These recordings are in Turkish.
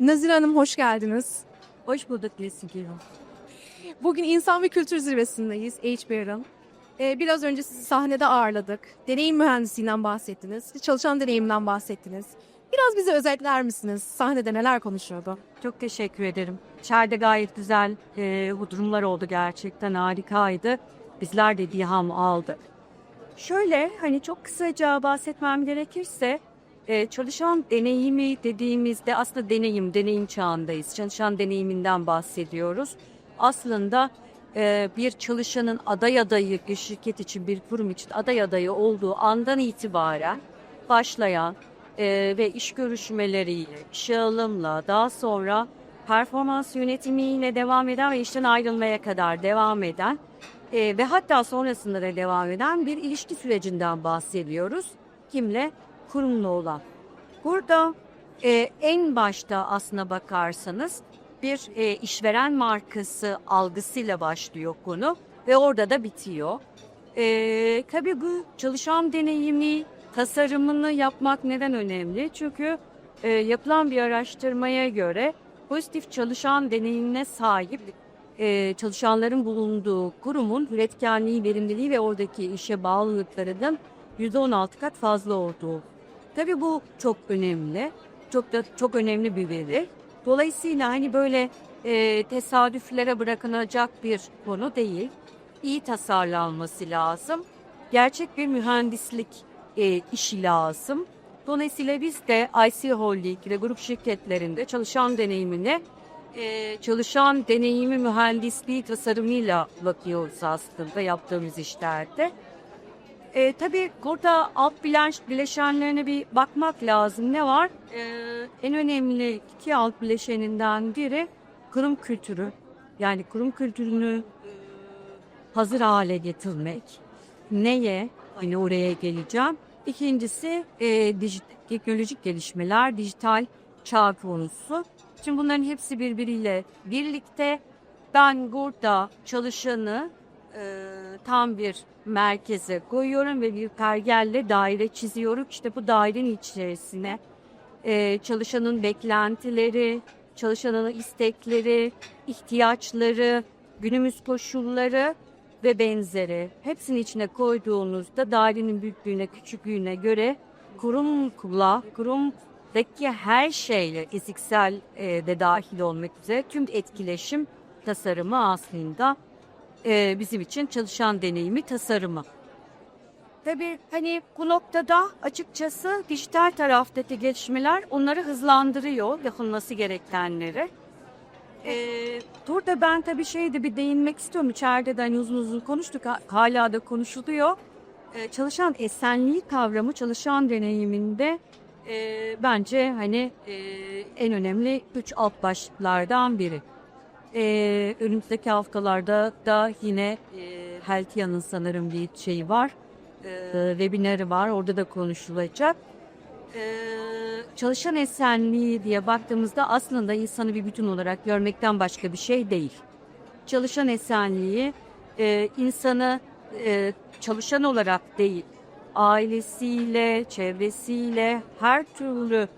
Nazire Hanım hoş geldiniz. Hoş bulduk Nesin Bugün İnsan ve Kültür Zirvesi'ndeyiz HBR'ın. Ee, biraz önce sizi sahnede ağırladık. Deneyim mühendisliğinden bahsettiniz. Çalışan deneyimden bahsettiniz. Biraz bize özetler misiniz? Sahnede neler konuşuyordu? Çok teşekkür ederim. İçeride gayet güzel e, durumlar oldu gerçekten harikaydı. Bizler de diham aldık. Şöyle hani çok kısaca bahsetmem gerekirse e, çalışan deneyimi dediğimizde aslında deneyim, deneyim çağındayız. Çalışan deneyiminden bahsediyoruz. Aslında e, bir çalışanın aday adayı bir şirket için bir kurum için aday adayı olduğu andan itibaren başlayan e, ve iş görüşmeleriyle, işe alımla daha sonra performans yönetimiyle devam eden ve işten ayrılmaya kadar devam eden e, ve hatta sonrasında da devam eden bir ilişki sürecinden bahsediyoruz. Kimle? Kurumla olan. Burada e, en başta aslına bakarsanız bir e, işveren markası algısıyla başlıyor konu ve orada da bitiyor. E, tabii bu çalışan deneyimi, tasarımını yapmak neden önemli? Çünkü e, yapılan bir araştırmaya göre pozitif çalışan deneyimine sahip e, çalışanların bulunduğu kurumun üretkenliği, verimliliği ve oradaki işe bağlılıklarının %16 kat fazla olduğu. Tabii bu çok önemli. Çok da çok önemli bir veri. Dolayısıyla hani böyle e, tesadüflere bırakılacak bir konu değil. İyi tasarlanması lazım. Gerçek bir mühendislik e, işi lazım. Dolayısıyla biz de IC Holding ve grup şirketlerinde çalışan deneyimine e, çalışan deneyimi mühendisliği tasarımıyla bakıyoruz aslında yaptığımız işlerde. E, tabii burada alt bilanç bileşenlerine bir bakmak lazım. Ne var? E, en önemli iki alt bileşeninden biri kurum kültürü. Yani kurum kültürünü e, hazır hale getirmek. Neye? Hani oraya geleceğim. İkincisi e, dijit, teknolojik gelişmeler, dijital çağ konusu. Şimdi bunların hepsi birbiriyle birlikte. Ben burada çalışanı e, tam bir merkeze koyuyorum ve bir pergelle daire çiziyorum. İşte bu dairenin içerisine e, çalışanın beklentileri, çalışanın istekleri, ihtiyaçları, günümüz koşulları ve benzeri hepsini içine koyduğunuzda dairenin büyüklüğüne, küçüklüğüne göre kurumla, kurumdaki her şeyle fiziksel e, de dahil olmak üzere tüm etkileşim tasarımı aslında e, bizim için çalışan deneyimi tasarımı. Tabii hani bu noktada açıkçası dijital taraftaki gelişmeler onları hızlandırıyor yapılması gerekenleri. Ee, burada ben tabii şeyde bir değinmek istiyorum. İçeride de hani uzun uzun konuştuk. ha- Hala da konuşuluyor. Ee, çalışan esenliği kavramı çalışan deneyiminde e, bence hani e, en önemli üç alt başlıklardan biri. Ee, önümüzdeki haftalarda da yine e, Healthia'nın sanırım bir şeyi var. Ee, webinarı var. Orada da konuşulacak. Ee, çalışan esenliği diye baktığımızda aslında insanı bir bütün olarak görmekten başka bir şey değil. Çalışan esenliği e, insanı e, çalışan olarak değil, ailesiyle, çevresiyle, her türlü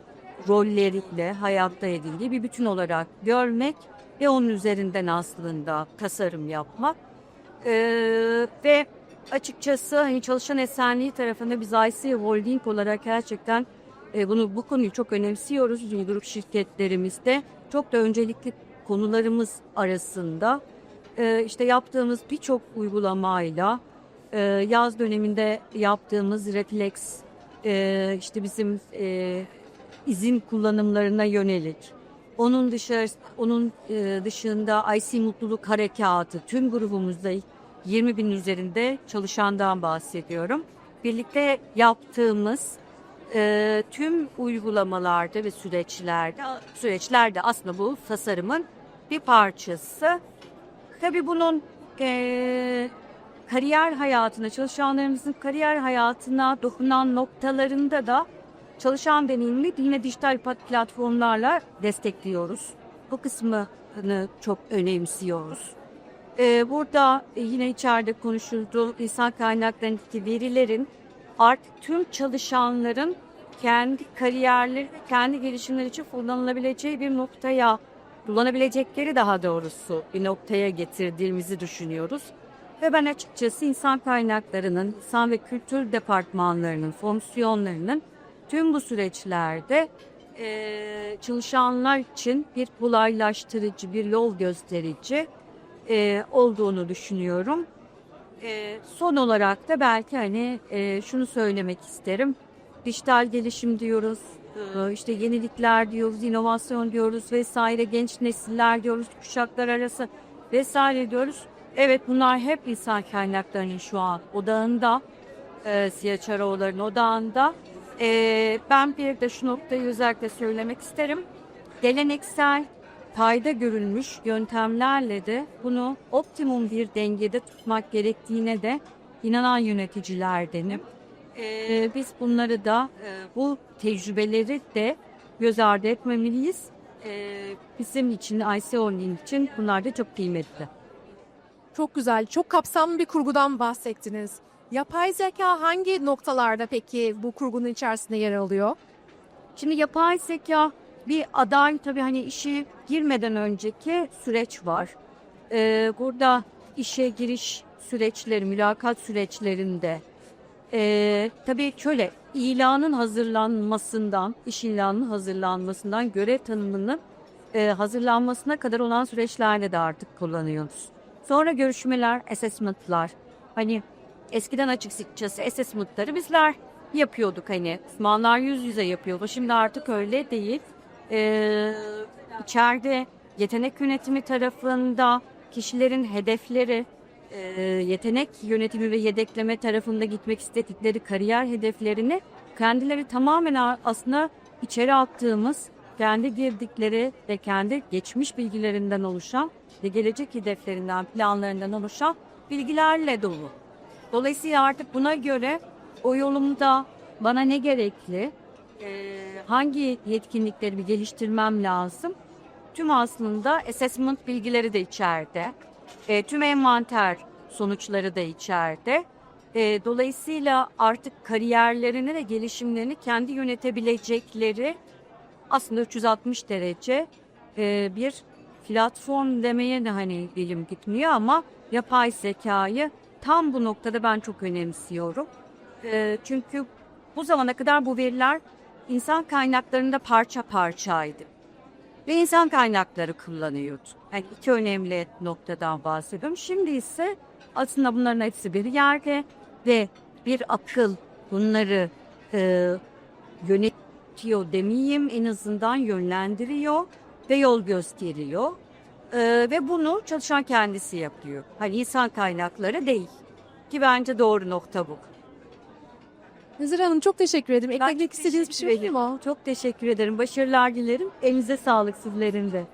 rolleriyle hayatta edildiği bir bütün olarak görmek ve onun üzerinden aslında tasarım yapmak. Ee, ve açıkçası hani çalışan esenliği tarafında biz IC Holding olarak gerçekten e, bunu bu konuyu çok önemsiyoruz. Grup şirketlerimizde çok da öncelikli konularımız arasında e, işte yaptığımız birçok uygulamayla e, yaz döneminde yaptığımız refleks e, işte bizim e, izin kullanımlarına yönelik onun dışarı, onun e, dışında IC Mutluluk Harekatı tüm grubumuzda 20 bin üzerinde çalışandan bahsediyorum. Birlikte yaptığımız e, tüm uygulamalarda ve süreçlerde süreçlerde aslında bu tasarımın bir parçası. Tabii bunun e, kariyer hayatına, çalışanlarımızın kariyer hayatına dokunan noktalarında da çalışan deneyimini yine dijital platformlarla destekliyoruz. Bu kısmını çok önemsiyoruz. Ee, burada yine içeride konuşuldu insan kaynaklarındaki verilerin artık tüm çalışanların kendi kariyerleri, kendi gelişimleri için kullanılabileceği bir noktaya, kullanabilecekleri daha doğrusu bir noktaya getirdiğimizi düşünüyoruz. Ve ben açıkçası insan kaynaklarının, insan ve kültür departmanlarının fonksiyonlarının tüm bu süreçlerde eee, çalışanlar için bir kolaylaştırıcı, bir yol gösterici eee, olduğunu düşünüyorum. Eee, son olarak da belki hani eee, şunu söylemek isterim. Dijital gelişim diyoruz, eee, işte yenilikler diyoruz, inovasyon diyoruz vesaire, genç nesiller diyoruz, kuşaklar arası vesaire diyoruz. Evet bunlar hep insan kaynaklarının şu an odağında, Siyah Çaroğulları'nın odağında. Eee, ben bir de şu noktayı özellikle söylemek isterim. Geleneksel fayda görülmüş yöntemlerle de bunu optimum bir dengede tutmak gerektiğine de inanan yöneticilerdenim. Ee, biz bunları da e, bu tecrübeleri de göz ardı etmemeliyiz. Ee, bizim için, IC Holding için bunlar da çok kıymetli. Çok güzel, çok kapsamlı bir kurgudan bahsettiniz. Yapay zeka hangi noktalarda peki bu kurgunun içerisinde yer alıyor? Şimdi yapay zeka bir aday tabii hani işe girmeden önceki süreç var. Ee, burada işe giriş süreçleri, mülakat süreçlerinde ee, tabii şöyle ilanın hazırlanmasından, iş ilanının hazırlanmasından görev tanımının e, hazırlanmasına kadar olan süreçlerde de artık kullanıyoruz. Sonra görüşmeler, assessment'lar. Hani eskiden açıkçası assessment'ları bizler yapıyorduk hani. Uzmanlar yüz yüze yapıyordu. Şimdi artık öyle değil. Ee, içeride yetenek yönetimi tarafında kişilerin hedefleri, e, yetenek yönetimi ve yedekleme tarafında gitmek istedikleri kariyer hedeflerini kendileri tamamen aslında içeri attığımız kendi girdikleri ve kendi geçmiş bilgilerinden oluşan ve gelecek hedeflerinden, planlarından oluşan bilgilerle dolu. Dolayısıyla artık buna göre o yolumda bana ne gerekli, e, hangi yetkinliklerimi geliştirmem lazım, tüm aslında assessment bilgileri de içeride. E, tüm envanter sonuçları da içeride. E, dolayısıyla artık kariyerlerini ve gelişimlerini kendi yönetebilecekleri aslında 360 derece bir platform demeye de hani dilim gitmiyor ama yapay zekayı tam bu noktada ben çok önemsiyorum. E, çünkü bu zamana kadar bu veriler insan kaynaklarında parça parçaydı ve insan kaynakları kullanıyordu. Yani iki önemli noktadan bahsediyorum. Şimdi ise aslında bunların hepsi bir yerde ve bir akıl bunları e, yönetiyor demeyeyim en azından yönlendiriyor ve yol gösteriyor. E, ve bunu çalışan kendisi yapıyor. Hani insan kaynakları değil. Ki bence doğru nokta bu. Nazır Hanım çok teşekkür ederim. Ben Eklemek çok istediğiniz bir şey teşekkür var mı? Çok teşekkür ederim. Başarılar dilerim. Elinize sağlık sizlerin de.